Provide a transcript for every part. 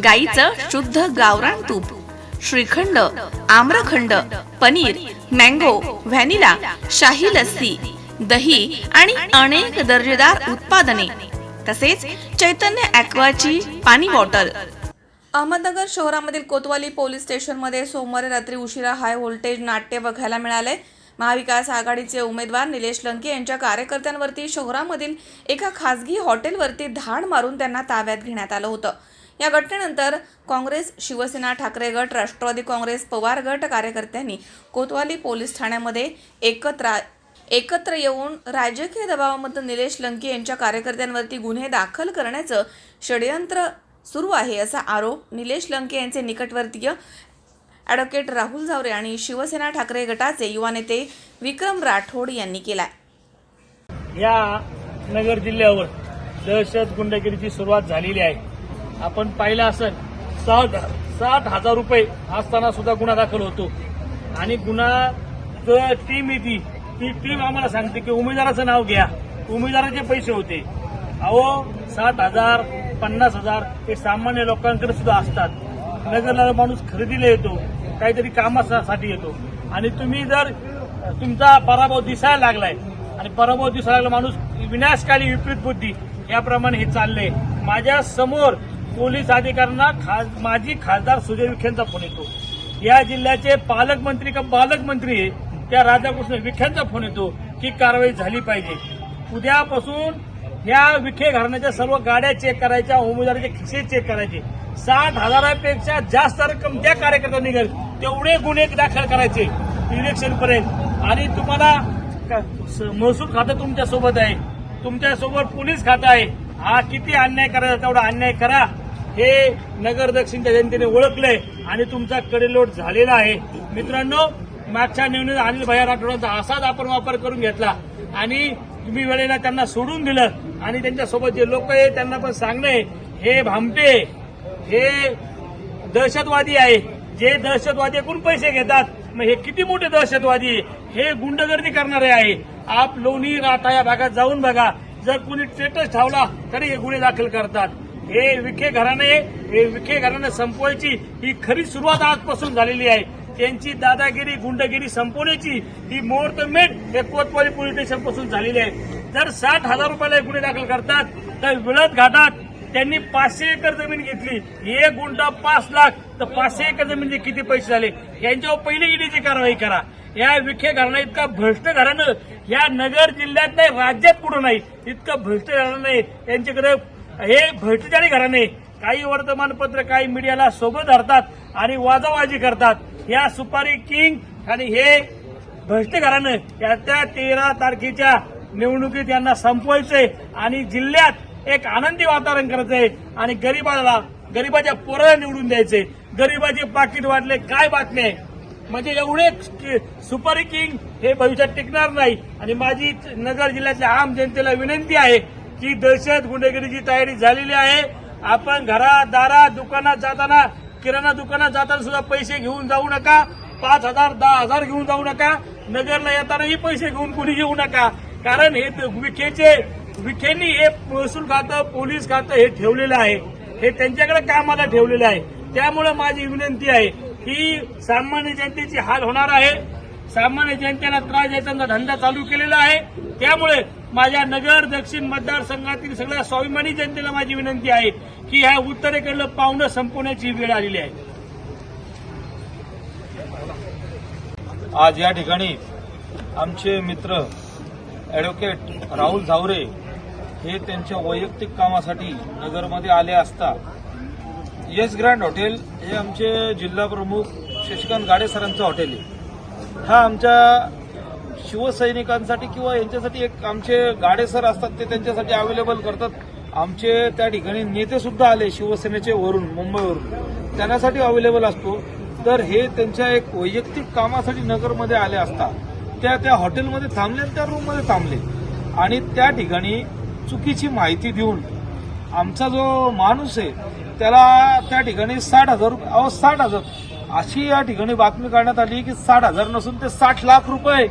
गाईचं शुद्ध गावरान तूप श्रीखंड आम्रखंड पनीर मँगो व्हॅनिला शाही लस्सी दही आणि अनेक दर्जेदार उत्पादने. तसेच चैतन्य ॲक्वाची पाणी बॉटल. अहमदनगर शहरामधील कोतवाली पोलीस स्टेशनमध्ये सोमवारी रात्री उशिरा हाय व्होल्टेज नाट्य बघायला मिळाले. महाविकास आघाडीचे उमेदवार निलेश लंके यांच्या कार्यकर्त्यांवरती शहरामधील एका खासगी हॉटेलवरती धाड मारून त्यांना ताब्यात घेण्यात आलं होतं. या घटनेनंतर काँग्रेस शिवसेना ठाकरे गट राष्ट्रवादी काँग्रेस पवार गट कार्यकर्त्यांनी कोतवाली पोलीस ठाण्यामध्ये एकत्र एकत्र येऊन राजकीय दबावामध्ये निलेश लंके यांच्या कार्यकर्त्यांवरती गुन्हे दाखल करण्याचं षडयंत्र सुरू आहे असा आरोप निलेश लंके यांचे निकटवर्तीय ॲडव्होकेट राहुल झावरे आणि शिवसेना ठाकरे गटाचे युवा नेते विक्रम राठोड यांनी केला या नगर जिल्ह्यावर दहशत गुंडगिरीची सुरुवात झालेली आहे. आपण पाहिलं असेल साठ साठ हजार रुपये असताना सुद्धा गुन्हा दाखल होतो. आणि गुन्हा जर टीम येते ती. टीम आम्हाला सांगते की उमेदवाराचं नाव घ्या. उमेदवाराचे पैसे होते. अहो सात हजार पन्नास हजार हे सामान्य लोकांकडे सुद्धा असतात. नगरला माणूस खरेदीला येतो काहीतरी कामासाठी येतो. आणि तुम्ही जर तुमचा पराभव दिसायला लागलाय आणि पराभव दिसायला लागला माणूस विनाशकाली विपरीत बुद्धी याप्रमाणे हे चाललंय. माझ्यासमोर पोलीस अधिकाऱ्यांना खास माजी खासदार सुजय विखेंचा फोन येतो. या जिल्ह्याचे पालकमंत्री का पालकमंत्री आहे त्या राधाकृष्ण विखेंचा फोन येतो की कारवाई झाली पाहिजे. उद्यापासून या विखे घराण्याच्या सर्व गाड्या चेक करायच्या उमेदवाराचे खिसे चेक करायचे. साठ हजारापेक्षा जास्त रक्कम त्या कार्यकर्त्यांनी निघेल तेवढे गुन्हे दाखल करायचे इलेक्शन पर्यंत. आणि तुम्हाला स- महसूल खातं तुमच्यासोबत आहे. तुमच्यासोबत पोलीस खातं आहे. हा किती अन्याय करायचा तेवढा अन्याय करा. हे नगर दक्षिणच्या जनतेने ओळखलंय आणि तुमचा कडेलोट झालेला आहे. मित्रांनो मागच्या निवडणुकीत अनिल भैया राठोडांचा असाच आपण वापर करून घेतला आणि तुम्ही वेळेला त्यांना सोडून दिलं आणि त्यांच्यासोबत जे लोक आहे त्यांना पण सांगणे हे भामटे हे दहशतवादी आहे जे दहशतवादी एकूण पैसे घेतात मग हे किती मोठे दहशतवादी आहे? हे गुंडगर्दी करणारे आहे. आप लोणी राठा या भागात जाऊन बघा. जर कुणी स्टेटस ठेवला तरी हे गुन्हे दाखल करतात. हे विखे घराणे हे विखे घराणे संपवायची ही खरी सुरुवात आजपासून झालेली आहे. त्यांची दादागिरी गुंडगिरी संपवण्याची ही मुहूर्तमेट हे कोतवाली पोलीस स्टेशनपासून झालेली आहे. जर साठ हजार रुपयाला गुन्हे दाखल करतात तर विळत घाटात त्यांनी पाचशे एकर जमीन घेतली. एक गुंठा पाच लाख तर पाचशे एकर जमीनचे किती पैसे झाले? यांच्यावर पहिले ईडीची कारवाई करा. या विखे घराणं इतका भ्रष्ट घराणं या नगर जिल्ह्यात नाही राज्यात कुठं नाही. इतकं भ्रष्ट घराणं नाही त्यांच्याकडे हे भ्रष्टाचारी घराणे काही वर्तमानपत्र काही मीडियाला सोबत धरतात आणि वाजावाजी करतात. या सुपारी किंग आणि हे भ्रष्ट घराणं त्या तेरा तारखेच्या निवडणुकीत यांना संपवायचंय आणि जिल्ह्यात एक आनंदी वातावरण करायचंय आणि गरीबाला गरीबाच्या पोराला निवडून द्यायचंय गरीबाचे पाकिट वाटले काय बातमी आहे? म्हणजे एवढे सुपारी किंग हे भविष्यात टिकणार नाही. आणि माझी नगर जिल्ह्यातल्या आम जनतेला विनंती आहे की दहशत गुन्हेगिरीची तयारी झालेली आहे आपण घरात दारात दुकानात जाताना किराणा दुकानात जाताना सुद्धा पैसे घेऊन जाऊ नका. पाच हजार दहा हजार घेऊन जाऊ नका. नगरला येतानाही पैसे घेऊन कुणी येऊ नका. कारण हे विखेचे विखेंनी हे महसूल खातं पोलीस खातं हे ठेवलेलं आहे. हे त्यांच्याकडे कामाला ठेवलेलं आहे. त्यामुळे माझी विनंती आहे की सामान्य जनतेची हाल होणार आहे. सामान्य जनतेला त्रास द्यायचा धंदा चालू केलेला आहे. त्यामुळे माझ्या नगर दक्षिण मतदारसंघातील सगळ्या स्वाभिमानी जनतेला माझी विनंती आहे की ह्या उत्तरेकडलं पाहुणं संपवण्याची वेळ आलेली आहे. आज या ठिकाणी आमचे मित्र ॲडव्होकेट राहुल झावरे हे त्यांच्या वैयक्तिक कामासाठी नगरमध्ये आले असता. येस ग्रँड हॉटेल हे आमचे जिल्हा प्रमुख शशिकांत गाडे सरांचं हॉटेल आहे. हा आमच्या शिवसैनिकांसाठी किंवा यांच्यासाठी एक आमचे गाडे सर असतात ते त्यांच्यासाठी अवेलेबल करतात. आमचे त्या ठिकाणी नेते सुद्धा आले शिवसेनेचे वरून मुंबईवरून. त्यांच्यासाठी अवेलेबल असतो. तर हे त्यांच्या एक वैयक्तिक कामासाठी नगरमध्ये आले असता त्या त्या हॉटेलमध्ये थांबले आणि त्या रूममध्ये थांबले. आणि त्या ठिकाणी चुकीची माहिती देऊन आमचा जो माणूस आहे त्याला त्या ठिकाणी साठ हजार रुपये अहो साठ हजार. अशी या ठिकाणी बातमी काढण्यात आली की साठ हजार नसून ते साठ लाख रुपये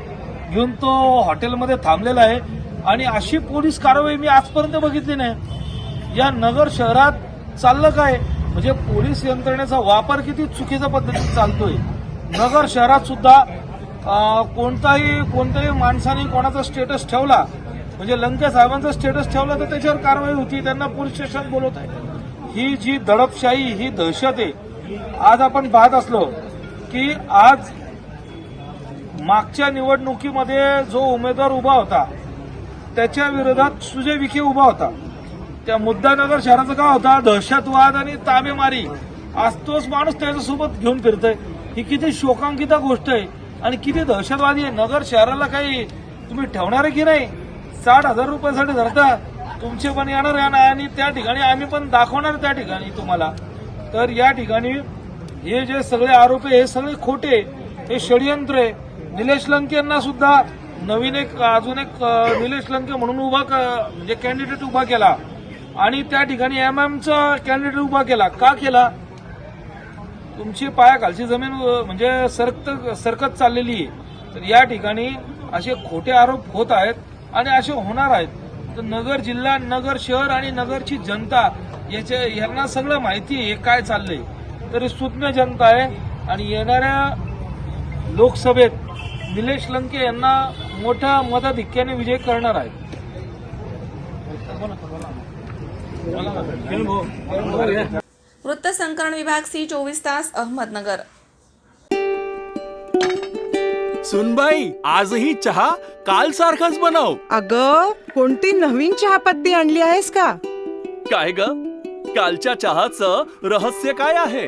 घेऊन तो हॉटेलमध्ये थांबलेला आहे. आणि अशी पोलीस कारवाई मी आजपर्यंत बघितली नाही. या नगर शहरात चाललं काय? म्हणजे पोलीस यंत्रणेचा वापर किती चुकीच्या पद्धतीने चालतोय? नगर शहरात सुद्धा कोणताही कोणत्याही माणसाने कोणाचा स्टेटस ठेवला म्हणजे लंके साहेबांचा स्टेटस ठेवला तर त्याच्यावर कारवाई होती. त्यांना पोलीस स्टेशन बोलवत आहे. ही जी दडपशाही ही दहशत आहे. आज आपण पाहत असलो की आज मागच्या निवडणुकीमध्ये जो उमेदवार उभा होता त्याच्या विरोधात सुजय विखे उभा होता. त्या मुद्दानगर शहराचा काय होता दहशतवाद आणि तामेमारी. आज तोच माणूस त्याच्यासोबत घेऊन फिरतोय. ही किती शोकांकिता गोष्ट आहे. आणि किती दहशतवादी आहे. नगर शहराला काही तुम्ही ठेवणार आहे की नाही? साठ हजार रुपयासाठी धरता. तुमचे पण येणार आहे ना आणि त्या ठिकाणी आम्ही पण दाखवणार त्या ठिकाणी तुम्हाला. तर या ठिकाणी हे जे सगळे आरोप आहे हे सगळे खोटे हे षडयंत्र आहे. निलेश लंके यांना सुद्धा नवीन एक अजून एक निलेश लंके म्हणून उभा क- म्हणजे कॅन्डिडेट उभा केला. आणि त्या ठिकाणी एम एमचा कॅन्डिडेट उभा केला. का केला? तुमची पायाखालची जमीन म्हणजे सरकत सरकत चाललेली आहे. तर या ठिकाणी असे खोटे आरोप होत आहेत आणि असे होणार आहेत. तर नगर जिल्हा नगर शहर आणि नगरची जनता याच्या यांना सगळं माहिती आहे हे काय चाललंय. तरी सुज्ञ जनता आहे आणि येणाऱ्या लोकसभेत निलेश लंके यांना मोठ्या मताधिक्याने विजय करणार आहेत. वृत्तसंकलन विभाग सी चोवीस तास अहमदनगर. सुनबाई आजही चहा काल सारखाच बनव. अग कोणती नवीन चहापत्ती आणली आहेस का? काय ग? कालच्या चहाचं रहस्य काय आहे?